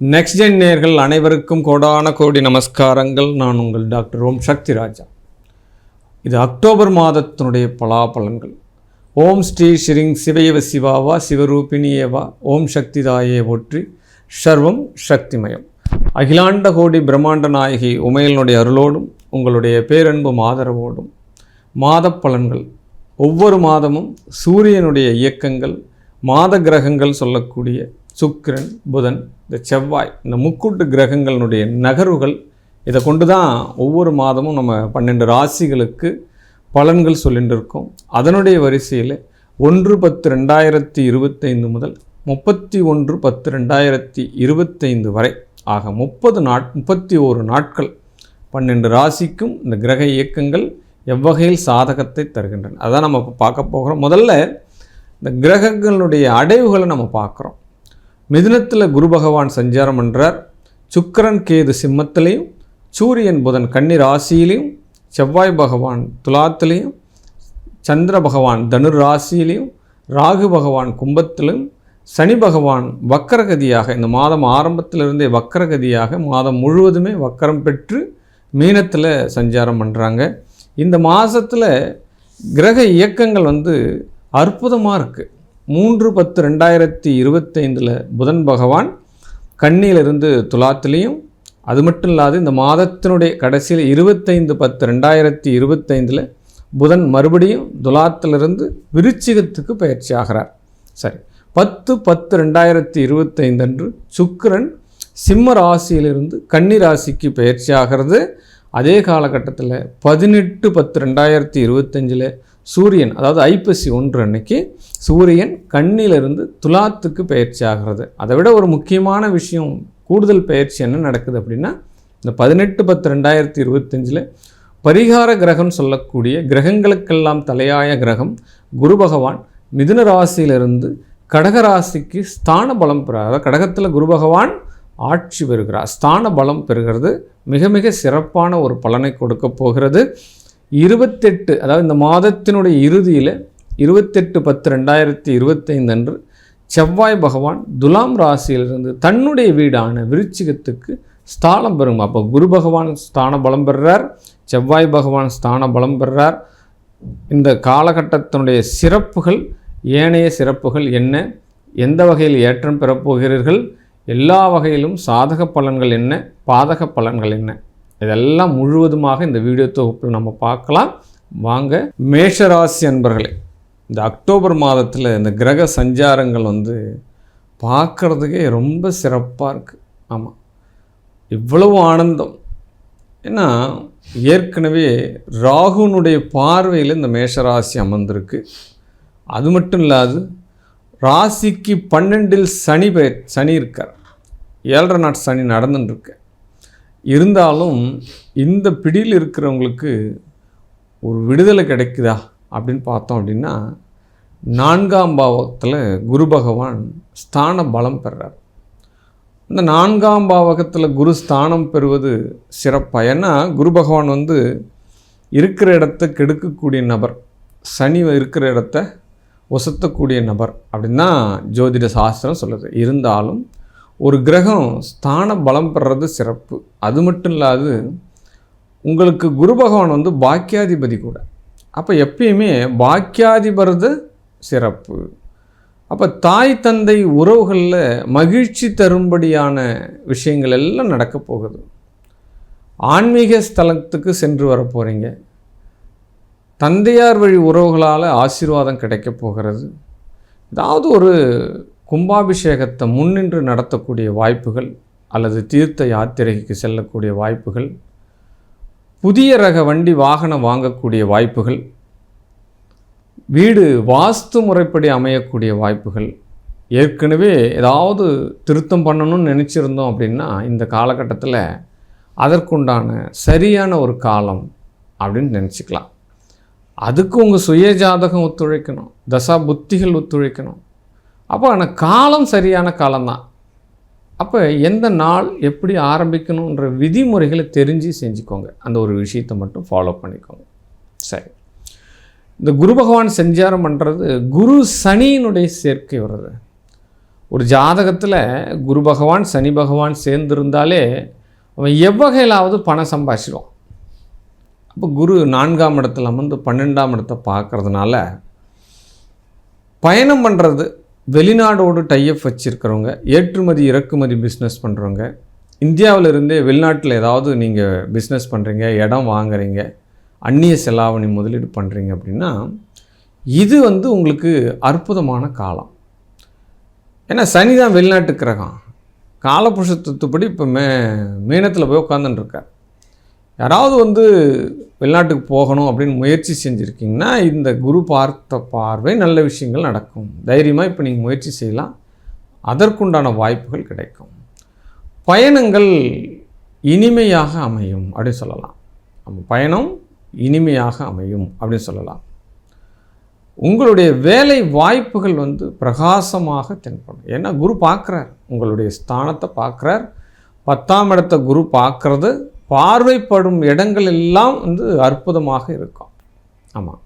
Next gen நேர்கள் அனைவருக்கும் கோடான கோடி நமஸ்காரங்கள். நான் உங்கள் டாக்டர் ஓம் சக்தி ராஜா. இது அக்டோபர் மாதத்தினுடைய பலாபலன்கள். ஓம் ஸ்ரீ ஸ்ரீங் சிவயவ சிவாவா சிவரூபிணியேவா ஓம் சக்தி தாயே ஒற்றி சர்வம் சக்திமயம். அகிலாண்ட கோடி பிரம்மாண்ட நாயகி உமையனுடைய அருளோடும் உங்களுடைய பேரன்பும் ஆதரவோடும் மாத பலன்கள். ஒவ்வொரு மாதமும் சூரியனுடைய இயக்கங்கள் மாத கிரகங்கள் சொல்லக்கூடிய சுக்கிரன் புதன் இந்த செவ்வாய் இந்த முக்கூட்டு கிரகங்களினுடைய நகர்வுகள் இதை கொண்டு தான் ஒவ்வொரு மாதமும் நம்ம பன்னெண்டு ராசிகளுக்கு பலன்கள் சொல்லிட்டு இருக்கோம். அதனுடைய வரிசையில் ஒன்று பத்து ரெண்டாயிரத்தி இருபத்தைந்து முதல் முப்பத்தி ஒன்று பத்து ரெண்டாயிரத்தி இருபத்தைந்து வரை ஆக முப்பது நாட் முப்பத்தி ஓரு நாட்கள் பன்னெண்டு ராசிக்கும் இந்த கிரக இயக்கங்கள் எவ்வகையில் சாதகத்தை தருகின்றன. அதான் நம்ம இப்போ பார்க்க போகிறோம். முதல்ல இந்த கிரகங்களுடைய அடைவுகளை நம்ம பார்க்குறோம். மிதுனத்தில் குரு பகவான் சஞ்சாரம் பண்ணுறார் சுக்கரன் கேது சிம்மத்திலையும் சூரியன் புதன் கன்னி ராசியிலையும் செவ்வாய் பகவான் துலாத்திலையும் சந்திர பகவான் தனுர் ராசியிலையும் ராகு பகவான் கும்பத்திலும் சனி பகவான் வக்கரகதியாக இந்த மாதம் ஆரம்பத்திலிருந்தே வக்கரகதியாக மாதம் முழுவதுமே வக்கரம் பெற்று மீனத்தில் சஞ்சாரம் பண்ணுறாங்க இந்த மாதத்தில் கிரக இயக்கங்கள் வந்து அற்புதமாக இருக்குது மூன்று பத்து ரெண்டாயிரத்தி இருபத்தைந்தில் புதன் பகவான் கண்ணியிலிருந்து துலாத்திலையும் அது மட்டும் இல்லாது இந்த மாதத்தினுடைய கடைசியில் இருபத்தைந்து பத்து ரெண்டாயிரத்தி இருபத்தைந்தில் புதன் மறுபடியும் துலாத்திலிருந்து விருச்சிகத்துக்கு பயிற்சி ஆகிறார். சரி பத்து பத்து ரெண்டாயிரத்தி இருபத்தைந்து அன்று சுக்கரன் சிம்ம ராசியிலிருந்து கன்னி ராசிக்கு பயிற்சி ஆகிறது. அதே காலகட்டத்தில் பதினெட்டு பத்து ரெண்டாயிரத்தி இருபத்தஞ்சில் சூரியன் அதாவது ஐப்பசி ஒன்று அன்னைக்கு சூரியன் கண்ணிலிருந்து துலாத்துக்கு பயிற்சி ஆகிறது. அதை விட ஒரு முக்கியமான விஷயம் கூடுதல் பயிற்சி என்ன நடக்குது அப்படின்னா இந்த பதினெட்டு பத்து ரெண்டாயிரத்தி இருபத்தஞ்சில் பரிகார கிரகம் சொல்லக்கூடிய கிரகங்களுக்கெல்லாம் தலையாய கிரகம் குரு பகவான் மிதுன ராசியிலிருந்து கடக ராசிக்கு ஸ்தான பலம் பெறார். அதாவது கடகத்தில் குரு பகவான் ஆட்சி பெறுகிறார். ஸ்தான பலம் பெறுகிறது. மிக மிக சிறப்பான ஒரு பலனை கொடுக்க போகிறது. இருபத்தெட்டு அதாவது இந்த மாதத்தினுடைய இறுதியில் இருபத்தெட்டு பத்து ரெண்டாயிரத்தி இருபத்தைந்து அன்று செவ்வாய் பகவான் துலாம் ராசியிலிருந்து தன்னுடைய வீடான விருச்சிகத்துக்கு ஸ்தானம் பெறும். அப்போ குரு பகவான் ஸ்தான பலம் பெறுறார் செவ்வாய் பகவான் ஸ்தான பலம் பெறுறார். இந்த காலகட்டத்தினுடைய சிறப்புகள் ஏனைய சிறப்புகள் என்ன? எந்த வகையில் ஏற்றம் பெறப்போகிறீர்கள் எல்லா வகையிலும் சாதக பலன்கள் என்ன? பாதக பலன்கள் என்ன? இதெல்லாம் முழுவதுமாக இந்த வீடியோ தொகுப்பில் நம்ம பார்க்கலாம். வாங்க மேஷராசி அன்பர்களே இந்த அக்டோபர் மாதத்தில் இந்த கிரக சஞ்சாரங்கள் வந்து பார்க்குறதுக்கே ரொம்ப சிறப்பாக இருக்குது ஆமாம் இவ்வளவு ஆனந்தம். ஏன்னா ஏற்கனவே ராகுனுடைய பார்வையில் இந்த மேஷராசி அமர்ந்திருக்கு. அது மட்டும் இல்லாது ராசிக்கு பன்னெண்டில் சனி பெயர் சனி இருக்கார். ஏழரை நாட்டு சனி நடந்துட்டுருக்கு இருந்தாலும் இந்த பிடியில் இருக்கிறவங்களுக்கு ஒரு விடுதலை கிடைக்குதா அப்படின்னு பார்த்தோம் அப்படின்னா நான்காம் பாவத்தில் குரு பகவான் ஸ்தான பலம் பெறார். இந்த நான்காம் பாவகத்தில் குரு ஸ்தானம் பெறுவது சிறப்பாக ஏன்னா குரு பகவான் வந்து இருக்கிற இடத்த கெடுக்கக்கூடிய நபர் சனி இருக்கிற இடத்த ஒசத்தக்கூடிய நபர் அப்படின்னு தான் ஜோதிட சாஸ்திரம் சொல்லுது. இருந்தாலும் ஒரு கிரகம் ஸ்தான பலம் பெறது சிறப்பு. அது மட்டும் இல்லாது உங்களுக்கு குரு பகவான் வந்து பாக்கியாதிபதி கூட. அப்போ எப்பயுமே பாக்கியாதிபரது சிறப்பு. அப்போ தாய் தந்தை உறவுகளில் மகிழ்ச்சி தரும்படியான விஷயங்கள் எல்லாம் நடக்க போகுது. ஆன்மீக ஸ்தலத்துக்கு சென்று வர போகிறீங்க தந்தையார் வழி உறவுகளால் ஆசீர்வாதம் கிடைக்க போகிறது. ஏதாவது ஒரு கும்பாபிஷேகத்தை முன்னின்று நடத்தக்கூடிய வாய்ப்புகள் அல்லது தீர்த்த யாத்திரைக்கு செல்லக்கூடிய வாய்ப்புகள் புதிய ரக வண்டி வாகனம் வாங்கக்கூடிய வாய்ப்புகள் வீடு வாஸ்து முறைப்படி அமையக்கூடிய வாய்ப்புகள் ஏற்கனவே ஏதாவது திருத்தம் பண்ணணும்னு நினச்சிருந்தோம் அப்படின்னா இந்த காலகட்டத்தில் அதற்குண்டான சரியான ஒரு காலம் அப்படின்னு நினச்சிக்கலாம். அதுக்கு உங்கள் சுய ஜாதகம் ஒத்துழைக்கணும் தசா புத்திகள் ஒத்துழைக்கணும். அப்போ ஆனால் காலம் சரியான காலம்தான். அப்போ எந்த நாள் எப்படி ஆரம்பிக்கணுன்ற விதிமுறைகளை தெரிஞ்சு செஞ்சுக்கோங்க. அந்த ஒரு விஷயத்தை மட்டும் ஃபாலோ பண்ணிக்கோங்க. சரி. இந்த குரு பகவான் சஞ்சாரம் பண்ணுறது குரு சனியினுடைய சேர்க்கை வருது ஒரு ஜாதகத்தில் குரு பகவான் சனி பகவான் சேர்ந்திருந்தாலே அவன் எவ்வகையிலாவது பணம் சம்பாதிச்சிடுவான் அப்போ குரு நான்காம் இடத்துல அமர்ந்து பன்னெண்டாம் இடத்தை பார்க்குறதுனால பயணம் பண்ணுறது வெளிநாடோடு டைஅப் வச்சுருக்கிறவங்க ஏற்றுமதி இறக்குமதி பிஸ்னஸ் பண்ணுறவங்க இந்தியாவில் இருந்தே வெளிநாட்டில் ஏதாவது நீங்கள் பிஸ்னஸ் பண்ணுறீங்க இடம் வாங்குறீங்க அந்நிய செலாவணி முதலீடு பண்ணுறீங்க அப்படின்னா இது வந்து உங்களுக்கு அற்புதமான காலம். ஏன்னா சனி தான் வெளிநாட்டு கிரகம். காலபுருஷத்துப்படி இப்போ மே மீனத்தில் போய் உட்காந்துன்னு யாராவது வந்து வெளிநாட்டுக்கு போகணும் அப்படின்னு முயற்சி செஞ்சுருக்கீங்கன்னா இந்த குரு பார்த்த பார்வை நல்ல விஷயங்கள் நடக்கும். தைரியமாக இப்போ நீங்கள் முயற்சி செய்யலாம். அதற்குண்டான வாய்ப்புகள் கிடைக்கும். பயணங்கள் இனிமையாக அமையும் அப்படின்னு சொல்லலாம். நம்ம பயணம் இனிமையாக அமையும் அப்படின்னு சொல்லலாம். உங்களுடைய வேலை வாய்ப்புகள் வந்து பிரகாசமாக தென்படும். ஏன்னா குரு பார்க்குறார். உங்களுடைய ஸ்தானத்தை பார்க்குறார். பத்தாம் இடத்த குரு பார்க்குறது. பார்வைப்படும் இடங்கள் எல்லாம் வந்து அற்புதமாக இருக்கும். ஆமாம்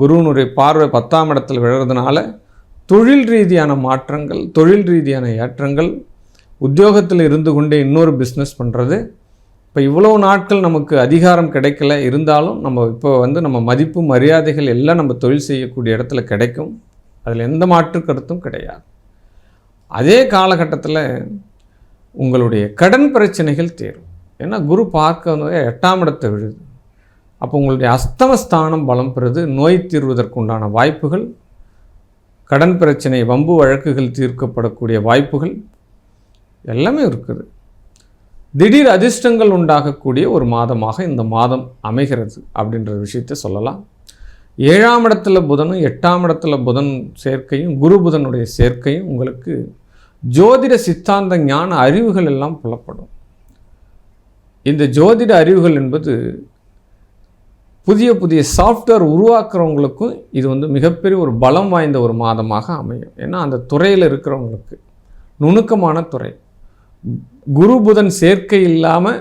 குருவினுடைய பார்வை பத்தாம் இடத்தில் விழுறதுனால தொழில் ரீதியான மாற்றங்கள் தொழில் ரீதியான ஏற்றங்கள் உத்தியோகத்தில் இருந்து கொண்டே இன்னொரு பிஸ்னஸ் பண்ணுறது இப்போ இவ்வளோ நாட்கள் நமக்கு அதிகாரம் கிடைக்கல. இருந்தாலும் நம்ம இப்போ வந்து நம்ம மதிப்பு மரியாதைகள் எல்லாம் நம்ம தொழில் செய்யக்கூடிய இடத்துல கிடைக்கும். அதில் எந்த மாற்று கருத்தும் கிடையாது. அதே காலகட்டத்தில் உங்களுடைய கடன் பிரச்சனைகள் தேரும். ஏன்னா குரு பார்க்க வந்து எட்டாம் இடத்தை விழுது. அப்போ உங்களுடைய அஸ்தமஸ்தானம் பலம் பெறுது. நோய் தீர்வதற்குண்டான வாய்ப்புகள் கடன் பிரச்சனை வம்பு வழக்குகள் தீர்க்கப்படக்கூடிய வாய்ப்புகள் எல்லாமே இருக்குது. திடீர் அதிர்ஷ்டங்கள் உண்டாகக்கூடிய ஒரு மாதமாக இந்த மாதம் அமைகிறது அப்படின்ற விஷயத்தை சொல்லலாம். ஏழாம் இடத்துல புதனும் எட்டாம் இடத்துல புதன் சேர்க்கையும் குரு புதனுடைய சேர்க்கையும் உங்களுக்கு ஜோதிட சித்தாந்த ஞான அறிவுகள் எல்லாம் புலப்படும். இந்த ஜோதிட அறிவுகள் என்பது புதிய புதிய சாஃப்ட்வேர் உருவாக்குறவங்களுக்கும் இது வந்து மிகப்பெரிய ஒரு பலம் வாய்ந்த ஒரு மாதமாக அமையும். ஏன்னா அந்த துறையில் இருக்கிறவங்களுக்கு நுணுக்கமான துறை. குரு புதன் சேர்க்கை இல்லாமல்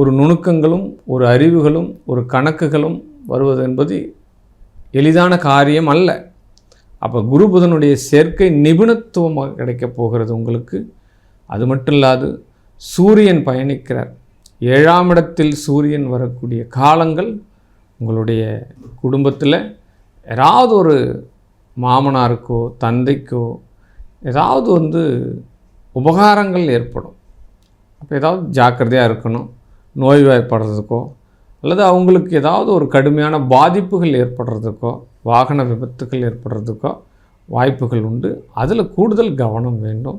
ஒரு நுணுக்கங்களும் ஒரு அறிவுகளும் ஒரு கணக்குகளும் வருவது என்பது எளிதான காரியம் அல்ல. அப்போ குரு புதனுடைய சேர்க்கை நிபுணத்துவமாக கிடைக்கப் போகிறது உங்களுக்கு. அது மட்டும் இல்லாது சூரியன் பயணிக்கிறார். ஏழாம் இடத்தில் சூரியன் வரக்கூடிய காலங்கள் உங்களுடைய குடும்பத்தில் ஏதாவது ஒரு மாமனாருக்கோ தந்தைக்கோ ஏதாவது வந்து உபகாரங்கள் ஏற்படும். அப்போ ஏதாவது ஜாக்கிரதையாக இருக்கணும் நோய்வாய்ப்படுறதுக்கோ அல்லது அவங்களுக்கு ஏதாவது ஒரு கடுமையான பாதிப்புகள் ஏற்படுறதுக்கோ வாகன விபத்துகள் ஏற்படுறதுக்கோ வாய்ப்புகள் உண்டு. அதில் கூடுதல் கவனம் வேண்டும்.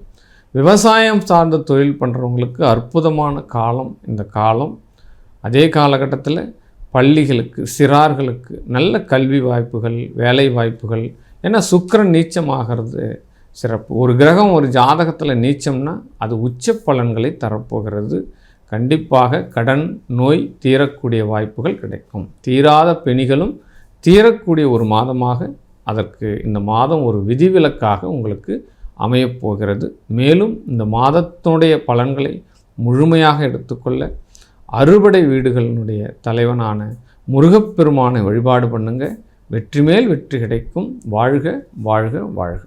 விவசாயம் சார்ந்த தொழில் பண்ணுறவங்களுக்கு அற்புதமான காலம் இந்த காலம். அதே காலகட்டத்தில் பள்ளிகளுக்கு சிறார்களுக்கு நல்ல கல்வி வாய்ப்புகள் வேலை வாய்ப்புகள். ஏன்னா சுக்கிரன் நீச்சமாகிறது சிறப்பு. ஒரு கிரகம் ஒரு ஜாதகத்தில் நீச்சம்னா அது உச்ச பலன்களை தரப்போகிறது. கண்டிப்பாக கடன் நோய் தீரக்கூடிய வாய்ப்புகள் கிடைக்கும். தீராத பெணிகளும் தீரக்கூடிய ஒரு மாதமாக அதற்கு இந்த மாதம் ஒரு விதிவிலக்காக உங்களுக்கு அமையப்போகிறது. மேலும் இந்த மாதத்தினுடைய பலன்களை முழுமையாக எடுத்துக்கொள்ள அறுபடை வீடுகளினுடைய தலைவனான முருகப்பெருமானை வழிபாடு பண்ணுங்க. வெற்றி மேல் வெற்றி கிடைக்கும். வாழ்க வாழ்க வாழ்க.